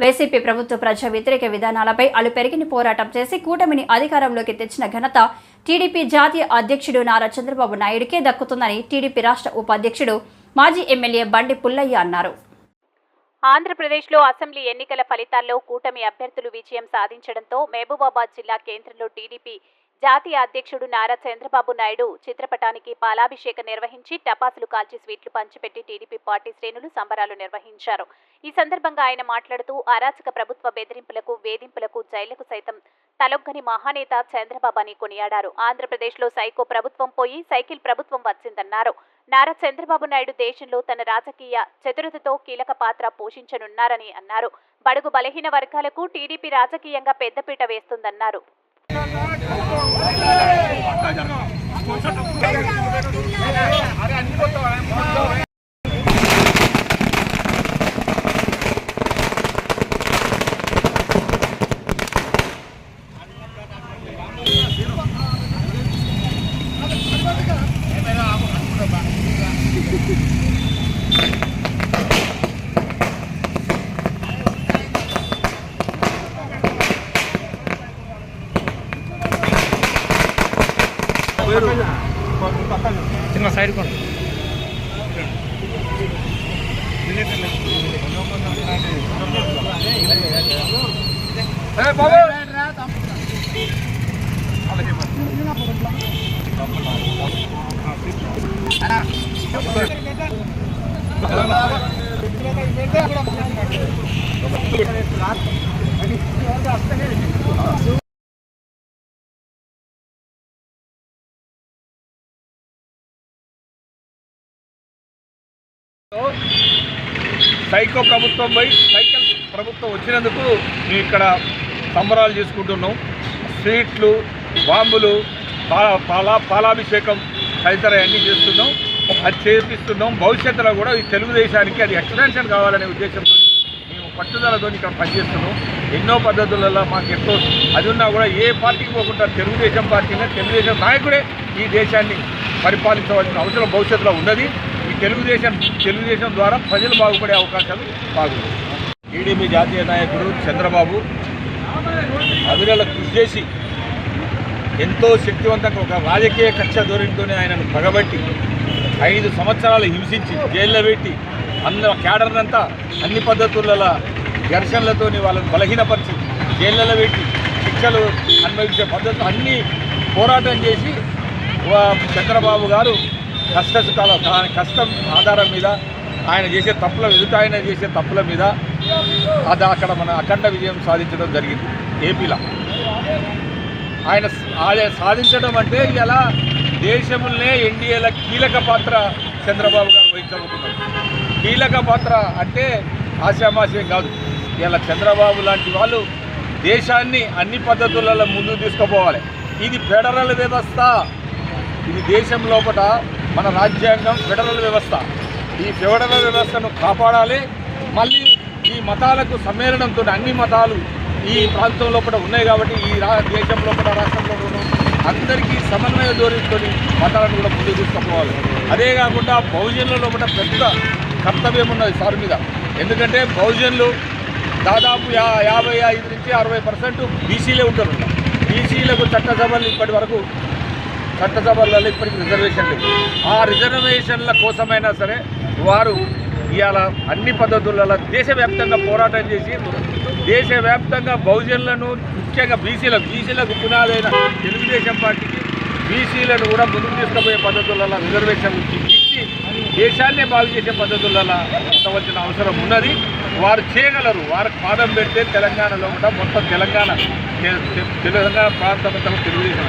YCP ప్రభుత్వ ప్రజా వ్యతిరేక విధానాలపై అలు పెరిగిన పోరాటం చేసి కూటమిని అధికారంలోకి తెచ్చిన ఘనత టీడీపీ జాతీయ అధ్యక్షుడు నారా చంద్రబాబు నాయుడికే దక్కుతుందని టీడీపీ రాష్ట్ర ఉపాధ్యక్షుడు మాజీ ఎమ్మెల్యే బండి పుల్లయ్య అన్నారు. ఆంధ్రప్రదేశ్లో అసెంబ్లీ ఎన్నికల ఫలితాల్లో కూటమి అభ్యర్థులు విజయం సాధించడంతో మహబూబాబాద్ జిల్లా కేంద్రంలో టీడీపీ జాతీయ అధ్యక్షుడు నారా చంద్రబాబు నాయుడు చిత్రపటానికి పాలాభిషేకం నిర్వహించి టపాసులు కాల్చి స్వీట్లు పంచిపెట్టి టీడీపీ పార్టీ శ్రేణులు సంబరాలు నిర్వహించారు. ఈ సందర్భంగా ఆయన మాట్లాడుతూ అరాచక ప్రభుత్వ బెదిరింపులకు వేధింపులకు జైళ్ళకు సైతం తలొగ్గని మహానేత చంద్రబాబు అని కొనియాడారు. ఆంధ్రప్రదేశ్లో సైకో ప్రభుత్వం పోయి సైకిల్ ప్రభుత్వం వచ్చిందన్నారు. నారా చంద్రబాబు నాయుడు దేశంలో తన రాజకీయ చతురతతో కీలక పాత్ర పోషించనున్నారని అన్నారు. బడుగు బలహీన వర్గాలకు టీడీపీ రాజకీయంగా పెద్దపీట వేస్తుందన్నారు. అరే అన్ని కొత్త చిన్న సైడ్ కొండి సైకో ప్రభుత్వం పోయి సైకిల్ ప్రభుత్వం వచ్చినందుకు మేము ఇక్కడ సంబరాలు చేసుకుంటున్నాం. స్వీట్లు బాంబులు పాలా పాలాభిషేకం తదితర అన్నీ చేస్తున్నాం. అది చేపిస్తున్నాం. భవిష్యత్తులో కూడా ఈ తెలుగుదేశానికి అది ఎక్స్టెన్షన్ కావాలనే ఉద్దేశంతో మేము పట్టుదలతో ఇక్కడ పనిచేస్తున్నాం. ఎన్నో పద్ధతులలో మాకు ఎంతో అది ఉన్నా కూడా ఏ పార్టీకి పోకుండా తెలుగుదేశం పార్టీనే తెలుగుదేశం నాయకుడే ఈ దేశాన్ని పరిపాలించవలసిన అవసరం భవిష్యత్తులో ఉన్నది. తెలుగుదేశం తెలుగుదేశం ద్వారా ప్రజలు బాగుపడే అవకాశాలు బాగున్నాయి. టీడీపీ జాతీయ నాయకుడు చంద్రబాబు అవిరల కృషి చేసి ఎంతో శక్తివంతంగా ఒక రాజకీయ కక్ష ధోరణితోనే ఆయనను పగబట్టి ఐదు సంవత్సరాలు హింసించి జైల్లో పెట్టి అందరూ క్యాడర్నంతా అన్ని పద్ధతులలో ఘర్షణలతో వాళ్ళని బలహీనపరిచి జైళ్ళలో పెట్టి శిక్షలు అనుభవించే పద్ధతులు అన్నీ పోరాటం చేసి వా- చంద్రబాబు గారు కష్ట సుఖాల ఆయన కష్టం ఆధారం మీద ఆయన చేసే తప్పుల ఎదుట ఆయన చేసే తప్పుల మీద అది అక్కడ మన అఖండ విజయం సాధించడం జరిగింది ఏపీలో. ఆయన ఆయన సాధించడం అంటే ఇలా దేశంలోనే ఎన్డీఏల కీలక పాత్ర చంద్రబాబు గారు వహించబోతున్నారు. కీలక పాత్ర అంటే ఆశామాశయం కాదు. ఇలా చంద్రబాబు లాంటి వాళ్ళు దేశాన్ని అన్ని పద్ధతులలో ముందుకు తీసుకుపోవాలి. ఇది ఫెడరల్ వ్యవస్థ. ఇది దేశం లోపల మన రాజ్యాంగం ఫెడరల్ వ్యవస్థ. ఈ ఫెడరల్ వ్యవస్థను కాపాడాలి. మళ్ళీ ఈ మతాలకు సమ్మేళనంతో అన్ని మతాలు ఈ ప్రాంతం లోపల ఉన్నాయి కాబట్టి ఈ రా దేశం లోపల రాష్ట్రం అందరికీ సమన్వయ ధోరణితో మతాలను కూడా ముందుకు తీసుకుపోవాలి. అదే కాకుండా బహుజనుల లోపల పెద్ద కర్తవ్యం ఉన్నది సార్ మీద. ఎందుకంటే బహుజనులు దాదాపు యా యాభై ఐదు నుంచి అరవై పర్సెంట్ బీసీలే ఉంటారు. బీసీలకు చట్టసభలు ఇప్పటి వరకు చట్టసభలలో ఇప్పటికి రిజర్వేషన్ లేదు. ఆ రిజర్వేషన్ల కోసమైనా సరే వారు ఇవాళ అన్ని పద్ధతులలో దేశవ్యాప్తంగా పోరాటం చేసి దేశవ్యాప్తంగా బహుజనులను ముఖ్యంగా బీసీలకు బీసీలకు పునాదైన తెలుగుదేశం పార్టీకి బీసీలను కూడా ముందుకు తీసుకుపోయే పద్ధతులలో రిజర్వేషన్ ఇచ్చి దేశాన్నే బాగు చేసే పద్ధతులలో ఉండవలసిన అవసరం ఉన్నది. వారు చేయగలరు. వారికి పాదం పెడితే తెలంగాణలో కూడా మొత్తం తెలంగాణ తెలంగాణ ప్రాంతం అంతా తెలుగుదేశం.